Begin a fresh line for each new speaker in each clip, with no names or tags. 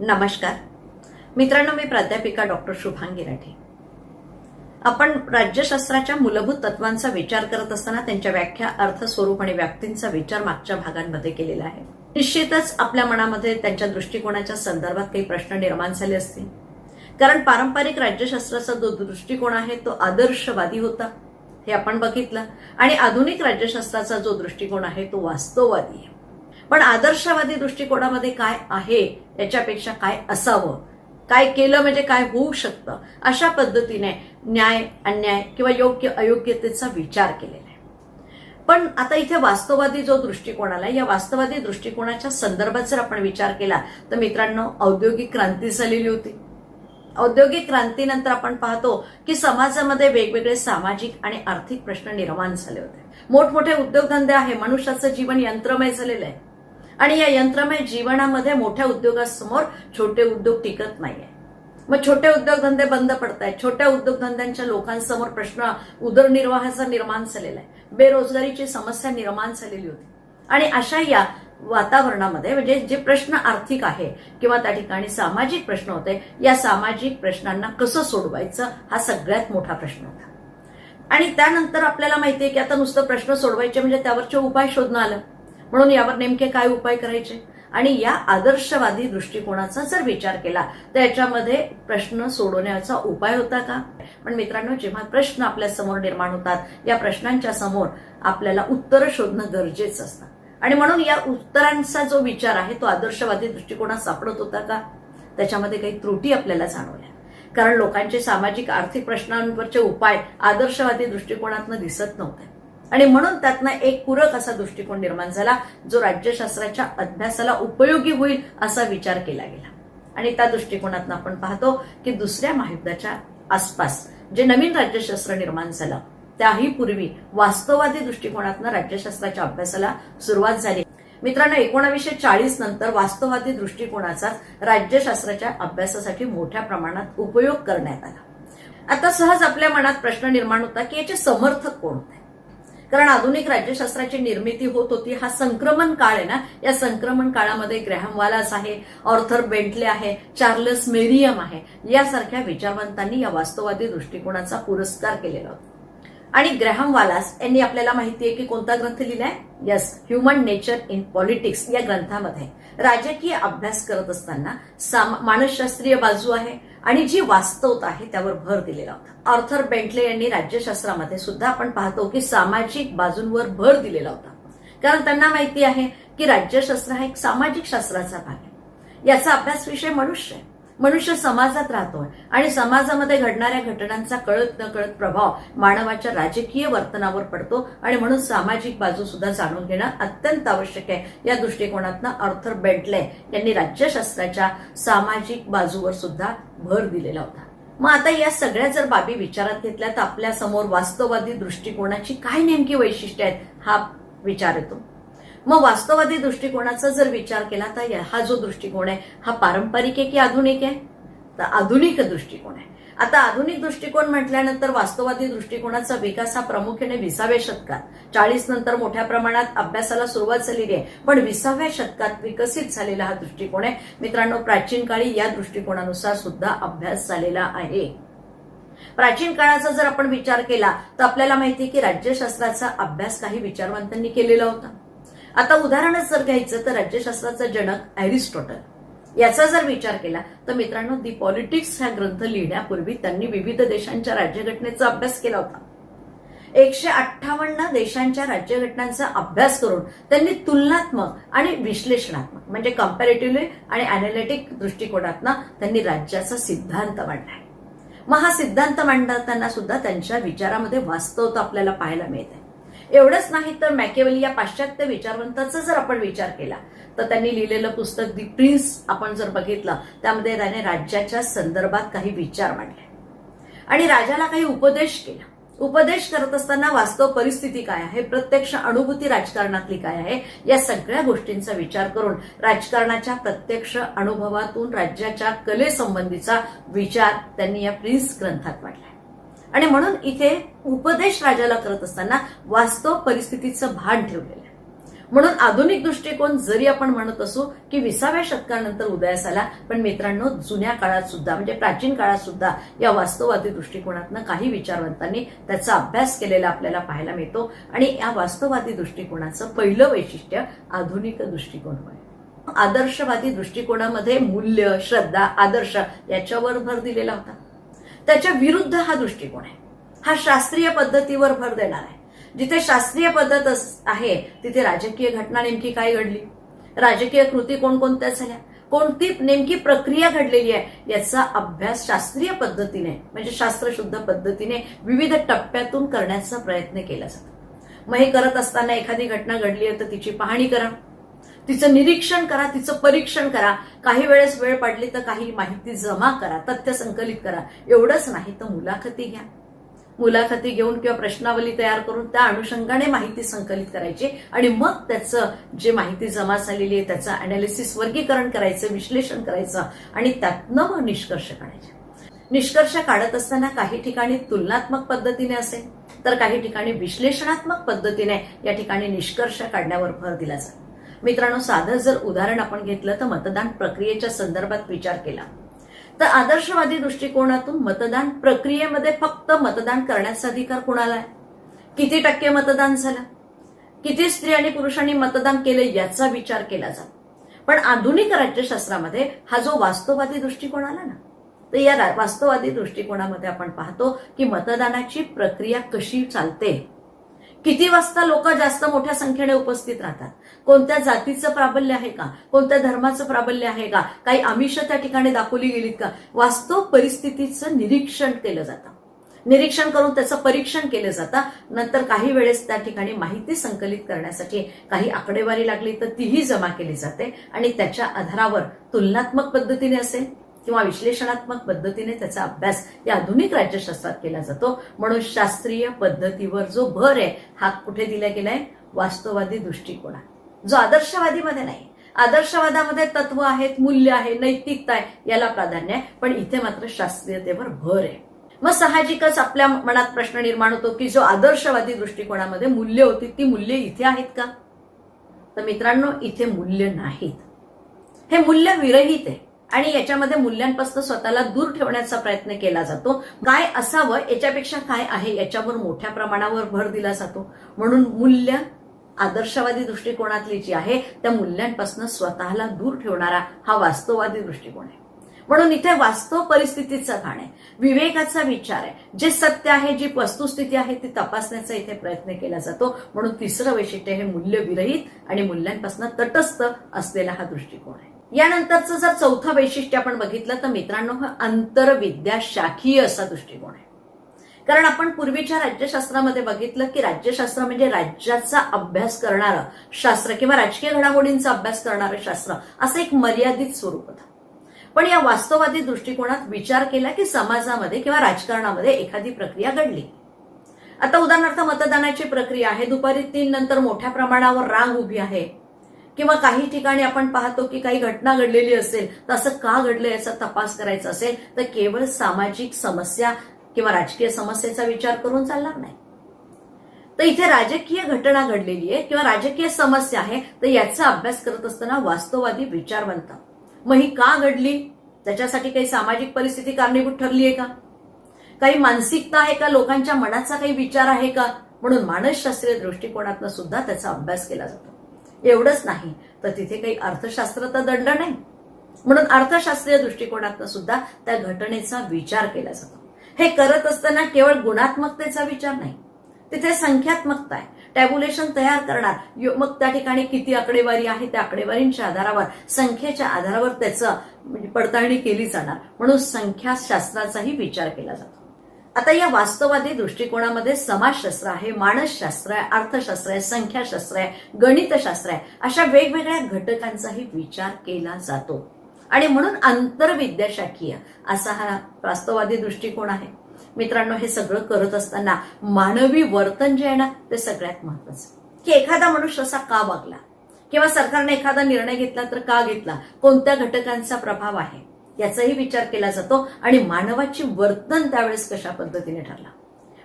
नमस्कार. मित्रांनो मी प्राध्यापिका डॉक्टर शुभांगी राठे आपण राज्यशास्त्राच्या मूलभूत तत्वांचा विचार करत असताना त्यांच्या व्याख्या अर्थ स्वरूप आणि व्याप्तींचा विचार मागच्या भागांमध्ये केलेला आहे. निश्चितच आपल्या मनामध्ये त्यांच्या दृष्टिकोनाच्या संदर्भात काही प्रश्न निर्माण झाले असतील. कारण पारंपरिक राज्यशास्त्राचा जो दृष्टिकोन आहे तो आदर्शवादी होता हे आपण बघितलं. आणि आधुनिक राज्यशास्त्राचा जो दृष्टिकोन आहे तो वास्तववादी आहे. पण आदर्शवादी दृष्टिकोनामध्ये काय आहे याच्यापेक्षा काय असावं? काय केलं म्हणजे काय होऊ शकतं? अशा पद्धतीने न्याय अन्याय किंवा योग्य अयोग्यतेचा विचार केलेला आहे. पण आता इथे वास्तववादी जो दृष्टिकोन आला या वास्तववादी दृष्टिकोनाच्या संदर्भात जर आपण विचार केला तर मित्रांनो औद्योगिक क्रांती झालेली होती. औद्योगिक क्रांतीनंतर आपण पाहतो की समाजामध्ये वेगवेगळे सामाजिक आणि आर्थिक प्रश्न निर्माण झाले होते. मोठमोठे उद्योगधंदे आहे मनुष्याचं जीवन यंत्रमय झालेलं आहे. आणि या यंत्रमय जीवनामध्ये मोठ्या उद्योगासमोर छोटे उद्योग टिकत नाहीये. मग छोटे उद्योगधंदे बंद पडत आहेत छोट्या उद्योगधंद्यांच्या लोकांसमोर प्रश्न उदरनिर्वाहाचा निर्माण झालेला आहे. बेरोजगारीची समस्या निर्माण झालेली होती. आणि अशा या वातावरणामध्ये म्हणजे जे प्रश्न आर्थिक आहे किंवा त्या ठिकाणी सामाजिक प्रश्न होते या सामाजिक प्रश्नांना कसं सोडवायचं हा सगळ्यात मोठा प्रश्न होता. आणि त्यानंतर आपल्याला माहितीये की आता नुसतं प्रश्न सोडवायचे म्हणजे त्यावरचे उपाय शोधणं आलं. म्हणून यावर नेमके काय उपाय करायचे? आणि या आदर्शवादी दृष्टिकोनाचा जर विचार केला तर याच्यामध्ये प्रश्न सोडवण्याचा उपाय होता का? पण मित्रांनो जेव्हा प्रश्न आपल्यासमोर निर्माण होतात या प्रश्नांच्या समोर आपल्याला उत्तरं शोधणं गरजेचं असतं. आणि म्हणून या उत्तरांचा जो विचार आहे तो आदर्शवादी दृष्टिकोनात सापडत होता का? त्याच्यामध्ये काही त्रुटी आपल्याला जाणवल्या. कारण लोकांचे सामाजिक आर्थिक प्रश्नांवरचे उपाय आदर्शवादी दृष्टिकोनातनं दिसत नव्हते. आणि म्हणून त्यातनं एक पूरक असा दृष्टिकोन निर्माण झाला जो राज्यशास्त्राच्या अभ्यासाला उपयोगी होईल असा विचार केला गेला. आणि त्या दृष्टिकोनातून आपण पाहतो की दुसऱ्या महायुद्धाच्या आसपास जे नवीन राज्यशास्त्र निर्माण झालं त्याही पूर्वी वास्तववादी दृष्टिकोनातनं राज्यशास्त्राच्या अभ्यासाला सुरुवात झाली. मित्रांनो एकोणावीसशे चाळीस नंतर वास्तववादी दृष्टिकोनाचा राज्यशास्त्राच्या अभ्यासासाठी मोठ्या प्रमाणात उपयोग करण्यात आला. आता सहज आपल्या मनात प्रश्न निर्माण होता की याचे समर्थक कोण होते कारण आधुनिक राज्यशास्त्राची निर्मिती होत होती. हा संक्रमण काळ आहे ना या संक्रमण काळामध्ये ग्रॅहम वालास आहे ऑर्थर बेंटले आहे चार्लस मेरियम आहे. यासारख्या विचारवंतांनी या वास्तववादी दृष्टिकोनाचा पुरस्कार केलेला होता. आणि ग्रॅहम वालास यांनी आपल्याला माहिती आहे की कोणता ग्रंथ लिहिलाय? Yes human nature in politics या ग्रंथामध्ये. राजकीय अभ्यास करत असताना मानसशास्त्रीय बाजू आहे आणि जी वास्तवता आहे त्यावर भर दिलेला होता. ऑर्थर बेंटले यांनी राज्यशास्त्रामध्ये सुद्धा आपण पाहतो की सामाजिक बाजूंवर भर दिलेला होता. कारण त्यांना माहिती आहे की राज्यशास्त्र हा एक सामाजिक शास्त्राचा भाग आहे. याचा अभ्यास विषय मनुष्य आहे. मनुष्य समाजात राहतोय. आणि समाजामध्ये घडणाऱ्या घटनांचा कळत न कळत प्रभाव मानवाच्या राजकीय वर्तनावर पडतो. आणि म्हणून सामाजिक बाजू सुद्धा जाणून घेणं अत्यंत आवश्यक आहे. या दृष्टिकोनातनं आर्थर बेंटले यांनी राज्यशास्त्राच्या सामाजिक बाजूवर सुद्धा भर दिलेला होता. मग आता या सगळ्या जर बाबी विचारात घेतल्या तर आपल्यासमोर वास्तववादी दृष्टिकोनाची काय नेमकी वैशिष्ट्य आहेत हा विचार येतो. मग वास्तववादी दृष्टिकोनाचा जर विचार केला तर हा जो दृष्टिकोन आहे हा पारंपरिक आहे की आधुनिक आहे? तर आधुनिक दृष्टिकोन आहे. आता आधुनिक दृष्टिकोन म्हटल्यानंतर वास्तववादी दृष्टिकोनाचा विकास हा प्रामुख्याने विसाव्या शतकात. चाळीस नंतर मोठ्या प्रमाणात अभ्यासाला सुरुवात झालेली आहे. पण विसाव्या शतकात विकसित झालेला हा दृष्टिकोन आहे. मित्रांनो प्राचीन काळी या दृष्टिकोनानुसार सुद्धा अभ्यास झालेला आहे. प्राचीन काळाचा जर आपण विचार केला तर आपल्याला माहिती आहे की राज्यशास्त्राचा अभ्यास काही विचारवंतांनी केलेला होता. आता उदाहरणच जर घ्यायचं तर राज्यशास्त्राचा जनक अरिस्टॉटल. याचा जर विचार केला तर मित्रांनो दी पॉलिटिक्स हा ग्रंथ लिहिण्यापूर्वी त्यांनी विविध देशांच्या राज्यघटनेचा अभ्यास केला होता. एकशे अठ्ठावन्न देशांच्या राज्यघटनांचा अभ्यास करून त्यांनी तुलनात्मक आणि विश्लेषणात्मक म्हणजे कम्पॅरेटिव्हली आणि अनालिटिक दृष्टिकोनातनं त्यांनी राज्याचा सिद्धांत मांडलाय. मग हा सिद्धांत मांडताना सुद्धा त्यांच्या विचारामध्ये वास्तवता आपल्याला पाहायला मिळते एवढंच नाही तर मॅकेवली या पाश्चात्य विचारवंताचा जर आपण विचार केला तर त्यांनी लिहिलेलं पुस्तक दी प्रिन्स आपण जर बघितलं त्यामध्ये त्याने राज्याच्या संदर्भात काही विचार मांडले. आणि राजाला काही उपदेश केला. उपदेश करत असताना वास्तव परिस्थिती काय आहे? प्रत्यक्ष अनुभूती राजकारणातली काय आहे? या सगळ्या गोष्टींचा विचार करून राजकारणाच्या प्रत्यक्ष अनुभवातून राज्याच्या कलेसंबंधीचा विचार त्यांनी या प्रिन्स ग्रंथात मांडला. आणि म्हणून इथे उपदेश राजाला करत असताना वास्तव परिस्थितीचं भान ठेवलेलं आहे. म्हणून आधुनिक दृष्टिकोन जरी आपण म्हणत असू की विसाव्या शतकानंतर उदयास आला पण मित्रांनो जुन्या काळात सुद्धा म्हणजे प्राचीन काळात सुद्धा या वास्तववादी दृष्टिकोनातनं काही विचारवंतांनी त्याचा अभ्यास केलेला आपल्याला पाहायला मिळतो आणि या वास्तववादी दृष्टिकोनाचं पहिलं वैशिष्ट्य आधुनिक दृष्टिकोन होय आदर्शवादी दृष्टिकोनामध्ये मूल्य श्रद्धा आदर्श याच्यावर भर दिलेला होता. त्याच्या विरुद्ध हा दृष्टिकोन आहे. हा शास्त्रीय पद्धतीवर भर देणार आहे. जिथे शास्त्रीय पद्धत आहे तिथे राजकीय घटना नेमकी काय घडली? राजकीय कृती कोणकोणत्या झाल्या? कोणती नेमकी प्रक्रिया घडलेली आहे? याचा अभ्यास शास्त्रीय पद्धतीने म्हणजे शास्त्रशुद्ध पद्धतीने विविध टप्प्यातून करण्याचा प्रयत्न केला जातो. मग हे करत असताना एखादी घटना घडली आहे तर तिची पाहणी करा. तिचं निरीक्षण करा तिचं परीक्षण करा. काही वेळेस वेळ पडली तर काही माहिती जमा करा तथ्य संकलित करा. एवढंच नाही तर मुलाखती घ्या. मुलाखती घेऊन किंवा प्रश्नावली तयार करून त्या अनुषंगाने माहिती संकलित करायची आणि मग त्याचं जे माहिती जमा झालेली आहे त्याचं अनालिसिस वर्गीकरण करायचं विश्लेषण करायचं आणि त्यातनं मग निष्कर्ष काढायचे. निष्कर्ष काढत असताना काही ठिकाणी तुलनात्मक पद्धतीने असेल तर काही ठिकाणी विश्लेषणात्मक पद्धतीने या ठिकाणी निष्कर्ष काढण्यावर भर दिला जातो. मित्रांनो साधं जर उदाहरण आपण घेतलं तर मतदान प्रक्रियेच्या संदर्भात विचार केला. तर आदर्शवादी दृष्टिकोनातून मतदान प्रक्रियेमध्ये फक्त मतदान करण्याचा अधिकार कुणाला आहे? किती टक्के मतदान झालं? किती स्त्री आणि पुरुषांनी मतदान केले याचा विचार केला जातो. पण आधुनिक राज्यशास्त्रामध्ये हा जो वास्तववादी दृष्टिकोन आला ना तर या वास्तववादी दृष्टिकोनामध्ये आपण पाहतो की मतदानाची प्रक्रिया कशी चालते. किती वाजता लोक जास्त मोठ्या संख्येने उपस्थित राहतात? कोणत्या जातीचं प्राबल्य आहे का? कोणत्या धर्माचं प्राबल्य आहे का? काही आमिष त्या ठिकाणी दाखवली गेलीत का? वास्तव परिस्थितीचं निरीक्षण केलं जातं. निरीक्षण करून त्याचं परीक्षण केलं जातं. नंतर काही वेळेस त्या ठिकाणी माहिती संकलित करण्यासाठी काही आकडेवारी लागली तर तीही जमा केली जाते आणि त्याच्या आधारावर तुलनात्मक पद्धतीने असेल किंवा विश्लेषणात्मक पद्धतीने त्याचा अभ्यास या आधुनिक राज्यशास्त्रात केला जातो. म्हणून शास्त्रीय पद्धतीवर जो भर आहे हा कुठे दिला गेलाय? वास्तववादी दृष्टिकोनात. जो आदर्शवादीमध्ये नाही. आदर्शवादामध्ये तत्व आहेत मूल्य आहे नैतिकता आहे याला प्राधान्य आहे. पण इथे मात्र शास्त्रीयतेवर भर आहे. मग साहजिकच आपल्या मनात प्रश्न निर्माण होतो की जो आदर्शवादी दृष्टिकोनामध्ये मूल्य होती ती मूल्य इथे आहेत का? तर मित्रांनो इथे मूल्य नाहीत. हे मूल्य विरहित आहे. आणि याच्यामध्ये मूल्यांपासून स्वतःला दूर ठेवण्याचा प्रयत्न केला जातो. काय असावं याच्यापेक्षा काय आहे याच्यावर मोठ्या प्रमाणावर भर दिला जातो. म्हणून मूल्य आदर्शवादी दृष्टिकोनातली जी आहे त्या मूल्यांपासून स्वतःला दूर ठेवणारा हा वास्तववादी दृष्टिकोन आहे. म्हणून इथे वास्तव परिस्थितीचं भाण आहे विवेकाचा विचार आहे. जे सत्य आहे जी वस्तुस्थिती आहे ती तपासण्याचा इथे प्रयत्न केला जातो. म्हणून तिसरं वैशिष्ट्य हे मूल्य विरहित आणि मूल्यांपासून तटस्थ असलेला हा दृष्टिकोन आहे. यानंतरचं जर चौथं वैशिष्ट्य आपण बघितलं तर मित्रांनो हा आंतरविद्या शाखीय असा दृष्टिकोन आहे. कारण आपण पूर्वीच्या राज्यशास्त्रामध्ये बघितलं की राज्यशास्त्र म्हणजे राज्याचा अभ्यास करणारं शास्त्र किंवा राजकीय घडामोडींचा अभ्यास करणारं शास्त्र असं एक मर्यादित स्वरूप होतं. पण या वास्तववादी दृष्टिकोनात विचार केला की समाजामध्ये किंवा राजकारणामध्ये एखादी प्रक्रिया घडली. आता उदाहरणार्थ मतदानाची प्रक्रिया आहे दुपारी तीन नंतर मोठ्या प्रमाणावर रांग उभी आहे. किंवा काही ठिकाणी आपण पाहतो की काही घटना घडलेली असेल तर असं का घडलं याचा तपास करायचा असेल तर केवळ सामाजिक समस्या किंवा राजकीय समस्येचा विचार करून चालणार नाही. तर इथे राजकीय घटना घडलेली आहे किंवा राजकीय समस्या आहे तर याचा अभ्यास करत असताना वास्तववादी विचार बनतात मग ही का घडली? त्याच्यासाठी काही सामाजिक परिस्थिती कारणीभूत ठरली आहे का? काही मानसिकता आहे का? लोकांच्या मनाचा काही विचार आहे का? म्हणून मानसशास्त्रीय दृष्टिकोनातनं सुद्धा त्याचा अभ्यास केला जातो. एवढंच नाही तर तिथे काही अर्थशास्त्र तर दंड नाही. म्हणून अर्थशास्त्रीय दृष्टिकोनातनं सुद्धा त्या घटनेचा विचार केला जातो. हे करत असताना केवळ गुणात्मकतेचा विचार नाही. तिथे संख्यात्मकता आहे. टॅब्युलेशन तयार करणार. मग त्या ठिकाणी किती आकडेवारी आहे? त्या आकडेवारींच्या आधारावर संख्येच्या आधारावर त्याचं म्हणजे पडताळणी केली जाणार. म्हणून संख्याशास्त्राचाही विचार केला जातो. आता या वास्तववादी दृष्टिकोनामध्ये समाजशास्त्र आहे मानसशास्त्र आहे अर्थशास्त्र आहे संख्याशास्त्र आहे गणितशास्त्र आहे अशा वेगवेगळ्या घटकांचाही विचार केला जातो. आणि म्हणून आंतरविद्याशाखीय असा हा वास्तववादी दृष्टिकोन आहे. मित्रांनो हे सगळं करत असताना मानवी वर्तन जे आहे ना ते सगळ्यात महत्वाचं. की एखादा मनुष्य असा का वागला? किंवा सरकारने एखादा निर्णय घेतला तर का घेतला? कोणत्या घटकांचा प्रभाव आहे? याचाही विचार केला जातो आणि मानवाची वर्तन त्यावेळेस कशा पद्धतीने ठरला?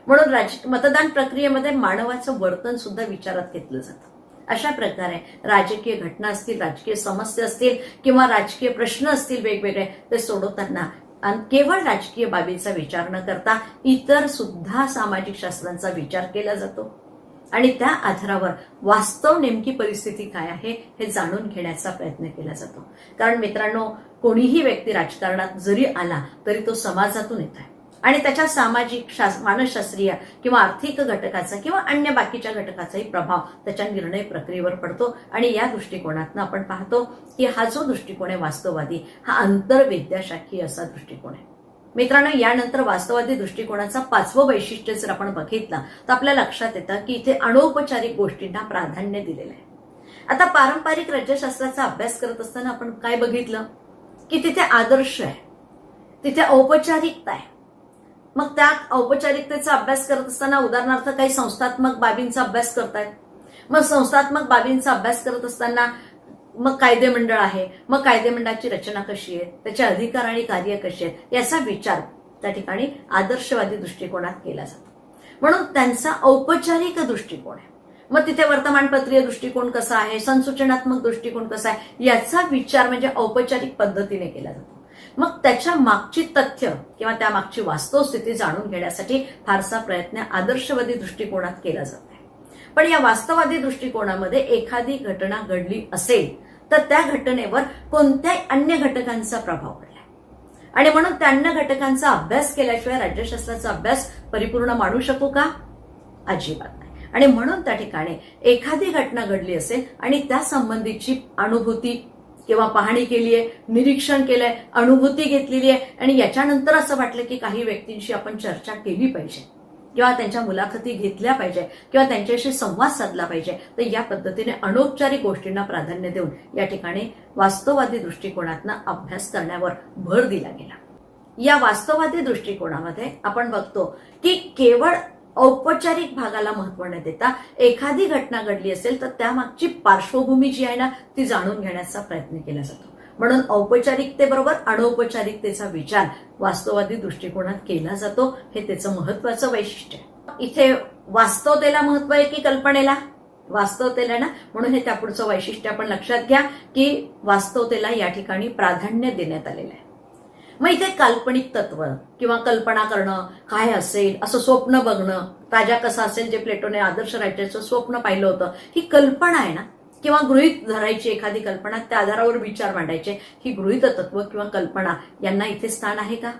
म्हणून राज मतदान प्रक्रियेमध्ये मानवाचं वर्तन सुद्धा विचारात घेतलं जातं. अशा प्रकारे राजकीय घटना असतील राजकीय समस्या असतील किंवा राजकीय प्रश्न असतील वेगवेगळे ते सोडवताना केवळ राजकीय बाबींचा विचार न करता इतर सुद्धा सामाजिक शास्त्रांचा विचार केला जातो. आणि त्या आधारावर वास्तव नेमकी परिस्थिती काय आहे हे जाणून घेण्याचा प्रयत्न केला जातो. कारण मित्रांनो कोणीही व्यक्ती राजकारणात जरी आला तरी तो समाजातून येत आहे. आणि त्याच्या सामाजिक शास मानसशास्त्रीय किंवा आर्थिक घटकाचा किंवा अन्य बाकीच्या घटकाचाही प्रभाव त्याच्या निर्णय प्रक्रियेवर पडतो. आणि या दृष्टिकोनातनं आपण पाहतो की हा जो दृष्टिकोन आहे वास्तववादी हा आंतरविद्याशाखी असा दृष्टिकोन आहे. मित्रांनो यानंतर वास्तववादी दृष्टिकोनाचा पाचवं वैशिष्ट्य जर आपण बघितलं तर आपल्या लक्षात येतं की इथे अनौपचारिक गोष्टींना प्राधान्य दिलेलं आहे. आता पारंपरिक राज्यशास्त्राचा अभ्यास करत असताना आपण काय बघितलं? की तिथे आदर्श आहे. तिथे औपचारिकता आहे. मग त्या औपचारिकतेचा अभ्यास करत असताना उदाहरणार्थ काही संस्थात्मक बाबींचा अभ्यास करतायत मग संस्थात्मक बाबींचा अभ्यास करत असताना मग कायदेमंडळ आहे. मग कायदेमंडळाची रचना कशी आहे? त्याचे अधिकार आणि कार्य कशी आहेत? याचा विचार त्या ठिकाणी आदर्शवादी दृष्टिकोनात केला जातो. म्हणून त्यांचा औपचारिक दृष्टिकोन आहे. मग तिथे वर्तमानपत्रीय दृष्टिकोन कसा आहे? संसूचनात्मक दृष्टिकोन कसा आहे? याचा विचार म्हणजे औपचारिक पद्धतीने केला जातो. मग त्याच्या मागची तथ्य किंवा त्या मागची वास्तवस्थिती जाणून घेण्यासाठी फारसा प्रयत्न आदर्शवादी दृष्टिकोनात केला जात आहे पण या वास्तववादी दृष्टिकोनामध्ये एखादी घटना घडली असेल तर त्या घटनेवर कोणत्याही अन्य घटकांचा प्रभाव पडला आणि म्हणून त्यांना घटकांचा अभ्यास केल्याशिवाय राज्यशास्त्राचा अभ्यास परिपूर्ण मानू शकू का? अजिबात नाही. आणि म्हणून त्या ठिकाणी एखादी घटना घडली असेल आणि त्या संबंधीची अनुभूती किंवा पाहणी केली आहे निरीक्षण केलंय अनुभूती घेतलेली आहे आणि याच्यानंतर असं वाटलं की काही व्यक्तींशी आपण चर्चा केली पाहिजे. किंवा त्यांच्या मुलाखती घेतल्या पाहिजे किंवा त्यांच्याशी संवाद साधला पाहिजे. तर या पद्धतीने अनौपचारिक गोष्टींना प्राधान्य देऊन या ठिकाणी वास्तववादी दृष्टिकोनातनं अभ्यास करण्यावर भर दिला गेला. या वास्तववादी दृष्टिकोनामध्ये आपण बघतो की केवळ औपचारिक भागाला महत्त्व न देता. एखादी घटना घडली असेल तर त्यामागची पार्श्वभूमी जी आहे ना ती जाणून घेण्याचा प्रयत्न केला जातो. म्हणून औपचारिकतेबरोबर अनौपचारिकतेचा विचार वास्तववादी दृष्टिकोनात केला जातो. हे त्याचं महत्वाचं वैशिष्ट्य आहे. इथे वास्तवतेला महत्त्व आहे की कल्पनेला? वास्तवतेला ना? म्हणून हे त्या पुढचं वैशिष्ट्य आपण लक्षात घ्या की वास्तवतेला या ठिकाणी प्राधान्य देण्यात आलेलं आहे. मग इथे काल्पनिक तत्व किंवा कल्पना करणं काय असेल असं स्वप्न बघणं राजा कसा असेल जे प्लेटोने आदर्श राज्याचं स्वप्न पाहिलं होतं ही कल्पना आहे ना? किंवा गृहित धरायची एखादी कल्पना त्या आधारावर विचार मांडायचे ही गृहित तत्व किंवा कल्पना यांना इथे स्थान आहे का?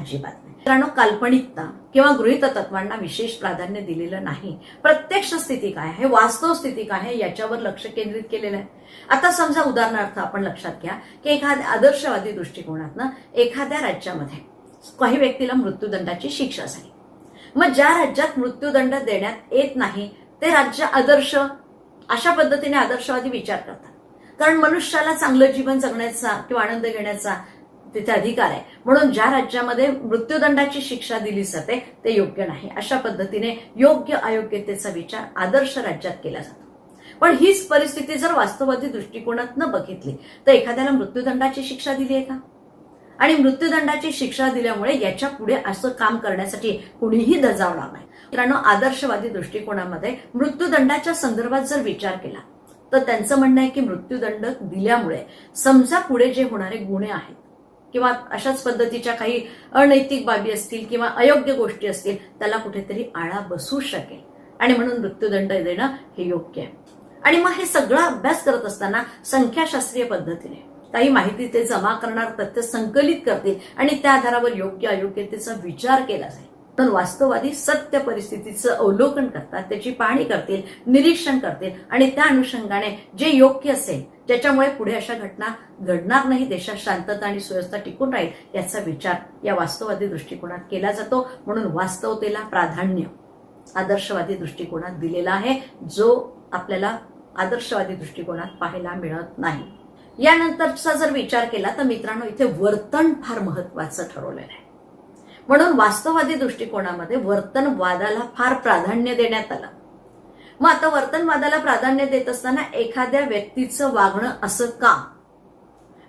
अजिबात नाही. मित्रांनो काल्पनिकता किंवा गृहित तत्वांना विशेष प्राधान्य दिलेलं नाही. प्रत्यक्ष स्थिती काय आहे? वास्तव स्थिती काय आहे? याच्यावर लक्ष केंद्रित केलेलं आहे. आता समजा उदाहरणार्थ आपण लक्षात घ्या की एखाद्या आदर्शवादी दृष्टिकोनातनं एखाद्या राज्यामध्ये काही व्यक्तीला मृत्यूदंडाची शिक्षा झाली. मग ज्या राज्यात मृत्यूदंड देण्यात येत नाही ते राज्य आदर्श? अशा पद्धतीने आदर्शवादी विचार करतात. कारण मनुष्याला चांगलं जीवन जगण्याचा किंवा आनंद घेण्याचा तिथे अधिकार आहे. म्हणून ज्या राज्यामध्ये मृत्यूदंडाची शिक्षा दिली जाते ते योग्य नाही. अशा पद्धतीने योग्य अयोग्यतेचा विचार आदर्श राज्यात केला जातो. पण हीच परिस्थिती जर वास्तववादी दृष्टिकोनात न बघितली तर एखाद्याला मृत्यूदंडाची शिक्षा दिली आहे का? आणि मृत्यूदंडाची शिक्षा दिल्यामुळे याच्यापुढे असं काम करण्यासाठी कुणीही दजावणार नाही. मित्रांनो आदर्शवादी दृष्टिकोनामध्ये मृत्यूदंडाच्या संदर्भात जर विचार केला तर त्यांचं म्हणणं आहे की मृत्यूदंड दिल्यामुळे समजा पुढे जे होणारे गुन्हे आहेत किंवा अशाच पद्धतीच्या काही अनैतिक बाबी असतील किंवा अयोग्य गोष्टी असतील त्याला कुठेतरी आळा बसू शकेल. आणि म्हणून मृत्यूदंड देणं हे योग्य आहे. आणि मग हे सगळा अभ्यास करत असताना संख्याशास्त्रीय पद्धतीने काही माहिती ते जमा करणार तथ्य संकलित करतील आणि त्या आधारावर योग्य अयोग्यतेचा विचार केला जाईल. पण वास्तववादी सत्य परिस्थितीचं अवलोकन करतात त्याची पाहणी करतील निरीक्षण करतील आणि त्या अनुषंगाने जे योग्य असेल ज्याच्यामुळे पुढे अशा घटना घडणार नाही देशात शांतता आणि सुव्यवस्था टिकून राहील याचा विचार या वास्तववादी दृष्टिकोनात केला जातो. म्हणून वास्तवतेला प्राधान्य आदर्शवादी दृष्टिकोनात दिलेला आहे जो आपल्याला आदर्शवादी दृष्टिकोनात पाहायला मिळत नाही. यानंतरचा जर विचार केला तर मित्रांनो इथे वर्तन फार महत्वाचं ठरवलेलं आहे. म्हणून वास्तववादी दृष्टिकोनामध्ये वर्तनवादाला फार प्राधान्य देण्यात आलं. मग आता वर्तनवादाला प्राधान्य देत असताना एखाद्या व्यक्तीचं वागणं असं का?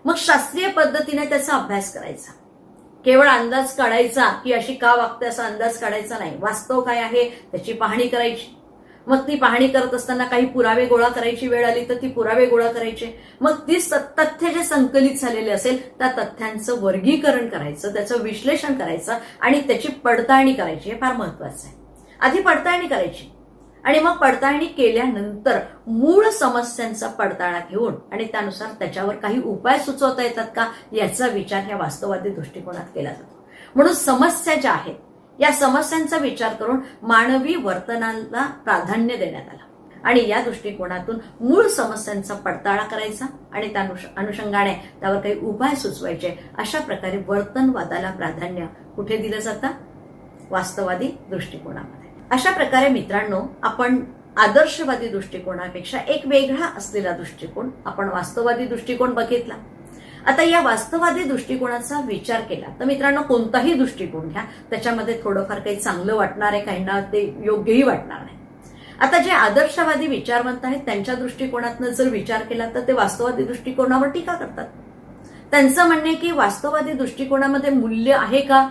मग शास्त्रीय पद्धतीने त्याचा अभ्यास करायचा. केवळ अंदाज काढायचा की अशी का वागते असा अंदाज काढायचा नाही. वास्तव काय आहे? त्याची पाहणी करायची. मग ती पाहणी करत असताना काही पुरावे गोळा करायची वेळ आली तर ती पुरावे गोळा करायचे. मग ती तथ्य जे संकलित झालेले असेल त्या तथ्यांचं वर्गीकरण करायचं त्याचं विश्लेषण करायचं आणि त्याची पडताळणी करायची हे फार महत्वाचं आहे. आधी पडताळणी करायची. आणि मग पडताळणी केल्यानंतर मूळ समस्यांचा पडताळा घेऊन आणि त्यानुसार त्याच्यावर काही उपाय सुचवता येतात का? याचा विचार ह्या वास्तववादी दृष्टिकोनात केला जातो. म्हणून समस्या ज्या आहेत या समस्यांचा विचार करून मानवी वर्तनाला प्राधान्य देण्यात आलं. आणि या दृष्टिकोनातून मूळ समस्यांचा पडताळा करायचा आणि त्या अनुषंगाने त्यावर काही उपाय सुचवायचे अशा प्रकारे वर्तनवादाला प्राधान्य कुठे दिलं जातं? वास्तववादी दृष्टिकोनामध्ये. अशा प्रकारे मित्रांनो आपण आदर्शवादी दृष्टिकोनापेक्षा एक वेगळा असलेला दृष्टिकोन आपण वास्तववादी दृष्टिकोन बघितला. आता या वास्तववादी दृष्टिकोनाचा विचार केला तर मित्रांनो कोणताही दृष्टिकोन घ्या. त्याच्यामध्ये थोडंफार काही चांगलं वाटणार आहे काहींना ते योग्यही वाटणार नाही. आता जे आदर्शवादी विचारवंत आहेत त्यांच्या दृष्टिकोनातनं जर विचार केला तर ते वास्तववादी दृष्टिकोनावर टीका करतात. त्यांचं म्हणणे की वास्तववादी दृष्टिकोनामध्ये मूल्य आहे का?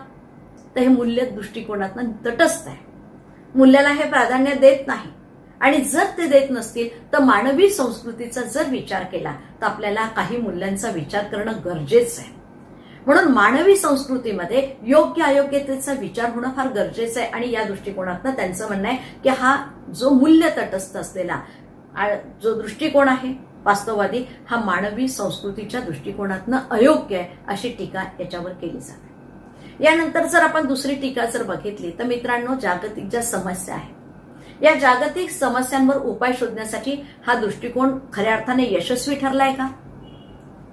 तर हे मूल्य दृष्टिकोनातनं तटस्थ आहे. मूल्याला हे प्राधान्य देत नाही. आणि जर ते देत नसतील तर मानवी संस्कृतीचा जर विचार केला तर आपल्याला काही मूल्यांचा विचार करणं गरजेचं आहे. म्हणून मानवी संस्कृतीमध्ये योग्य अयोग्यतेचा विचार होणं फार गरजेचं आहे आणि या दृष्टिकोनातनं त्यांचं म्हणणं आहे की हा जो मूल्य तटस्थ असलेला जो दृष्टिकोन आहे वास्तववादी हा मानवी संस्कृतीच्या दृष्टिकोनातनं अयोग्य आहे अशी टीका याच्यावर केली जाते. यानंतर जर आपण दुसरी टीका जर बघितली तर मित्रांनो जागतिक ज्या समस्या आहेत या जागतिक समस्यांवर उपाय शोधण्यासाठी हा दृष्टिकोन खऱ्या अर्थाने यशस्वी ठरलाय का?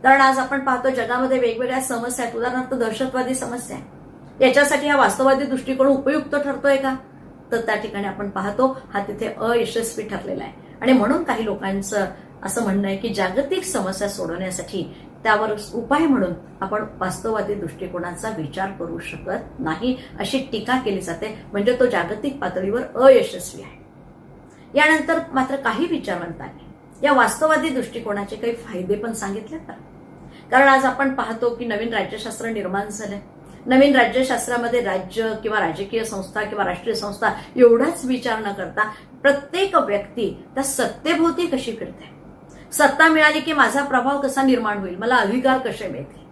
कारण आज आपण पाहतो जगामध्ये वेगवेगळ्या समस्या आहेत. उदाहरणार्थ दहशतवादी समस्या आहे. याच्यासाठी हा वास्तववादी दृष्टिकोन उपयुक्त ठरतोय का? तर त्या ठिकाणी आपण पाहतो हा तिथे अयशस्वी ठरलेला आहे. आणि म्हणून काही लोकांचं असं म्हणणं आहे की जागतिक समस्या सोडवण्यासाठी त्यावर उपाय म्हणून आपण वास्तववादी दृष्टिकोनाचा विचार करू शकत नाही अशी टीका केली जाते. म्हणजे तो जागतिक पातळीवर अयशस्वी आहे. यानंतर मात्र काही विचारवंतांनी या वास्तववादी दृष्टिकोनाचे काही फायदे पण सांगितले तर. कारण आज आपण पाहतो की नवीन राज्यशास्त्र निर्माण झालंय नवीन राज्यशास्त्रामध्ये राज्य किंवा राजकीय संस्था किंवा राष्ट्रीय संस्था एवढाच विचार न करता प्रत्येक व्यक्ती त्या सत्तेभोवती कशी फिरते? सत्ता मिळाली की माझा प्रभाव कसा निर्माण होईल? मला अधिकार कसे मिळतील?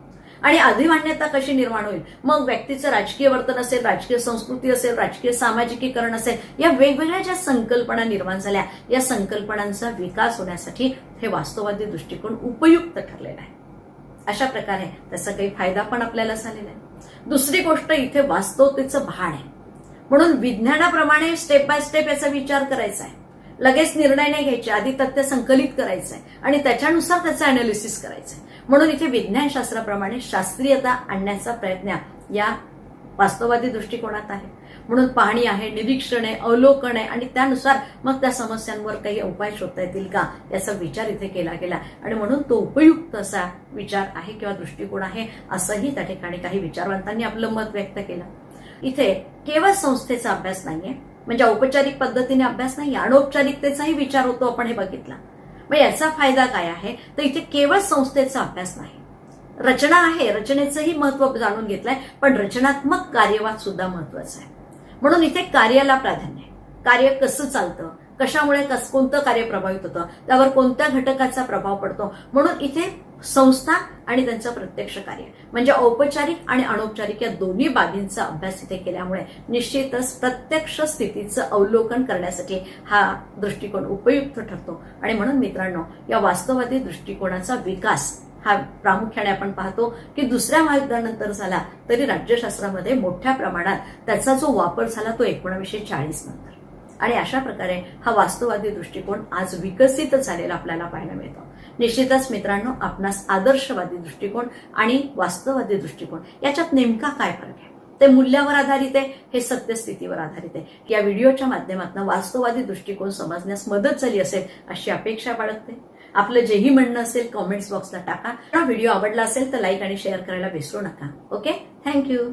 आणि अधिमान्यता कशी निर्माण होईल? मग व्यक्तीचं राजकीय वर्तन असेल राजकीय संस्कृती असेल राजकीय सामाजिकीकरण असेल या वेगवेगळ्या ज्या संकल्पना निर्माण झाल्या या संकल्पनांचा विकास होण्यासाठी हे वास्तववादी दृष्टिकोन उपयुक्त ठरलेला आहे. अशा प्रकारे त्याचा काही फायदा पण आपल्याला झालेला आहे. दुसरी गोष्ट इथे वास्तवतेचं भान आहे. म्हणून विज्ञानाप्रमाणे स्टेप बाय स्टेप याचा विचार करायचा आहे. लगेच निर्णय नाही घ्यायचे. आधी तथ्य संकलित करायचं आहे आणि त्याच्यानुसार त्याचं अनालिसिस करायचं आहे म्हणून इथे विज्ञानशास्त्राप्रमाणे शास्त्रीयता आणण्याचा प्रयत्न या वास्तववादी दृष्टिकोनात आहे. म्हणून पाहणी आहे निरीक्षण आहे अवलोकन आहे आणि त्यानुसार मग त्या समस्यांवर काही उपाय शोधता येतील का याचा विचार इथे केला गेला. आणि म्हणून तो उपयुक्त असा विचार आहे किंवा दृष्टिकोन आहे असंही त्या ठिकाणी काही विचारवंतांनी आपलं मत व्यक्त केलं. इथे केवळ संस्थेचा अभ्यास नाहीये म्हणजे औपचारिक पद्धतीने अभ्यास नाही अनौपचारिकतेचाही विचार होतो आपण हे बघितला. मग याचा फायदा काय आहे? तर इथे केवळ संस्थेचा अभ्यास नाही. रचना आहे रचनेचंही महत्त्व जाणून घेतलंय पण रचनात्मक कार्यवाद सुद्धा महत्त्वाचा आहे. म्हणून इथे कार्याला प्राधान्य आहे. कार्य कसं चालतं? कशामुळे कस कोणतं कार्य प्रभावित होतं? त्यावर कोणत्या घटकाचा प्रभाव पडतो? म्हणून इथे संस्था आणि त्यांचं प्रत्यक्ष कार्य. म्हणजे औपचारिक आणि अनौपचारिक या दोन्ही बाबींचा अभ्यास इथे केल्यामुळे निश्चितच प्रत्यक्ष स्थितीचं अवलोकन करण्यासाठी हा दृष्टिकोन उपयुक्त ठरतो. आणि म्हणून मित्रांनो या वास्तववादी दृष्टिकोनाचा विकास हा प्रामुख्याने आपण पाहतो की दुसऱ्या महायुद्धानंतर झाला तरी राज्यशास्त्रामध्ये मोठ्या प्रमाणात त्याचा जो वापर झाला तो एकोणावीसशे चाळीस नंतर. आणि अशा प्रकारे हा वास्तववादी दृष्टिकोन आज विकसित झालेला आपल्याला पाहायला मिळतो. निश्चितच मित्रांनो आपणास आदर्शवादी दृष्टिकोन आणि वास्तववादी दृष्टिकोन याच्यात नेमका काय फरक आहे? ते मूल्यावर आधारित आहे हे सत्यस्थितीवर आधारित आहे. या व्हिडिओच्या माध्यमातून वास्तववादी दृष्टिकोन समजण्यास मदत झाली असेल अशी अपेक्षा बाळगते. आपलं जेही म्हणणं असेल कॉमेंट्स बॉक्सला टाका. हा व्हिडिओ आवडला असेल तर लाईक आणि शेअर करायला विसरू नका. Okay thank you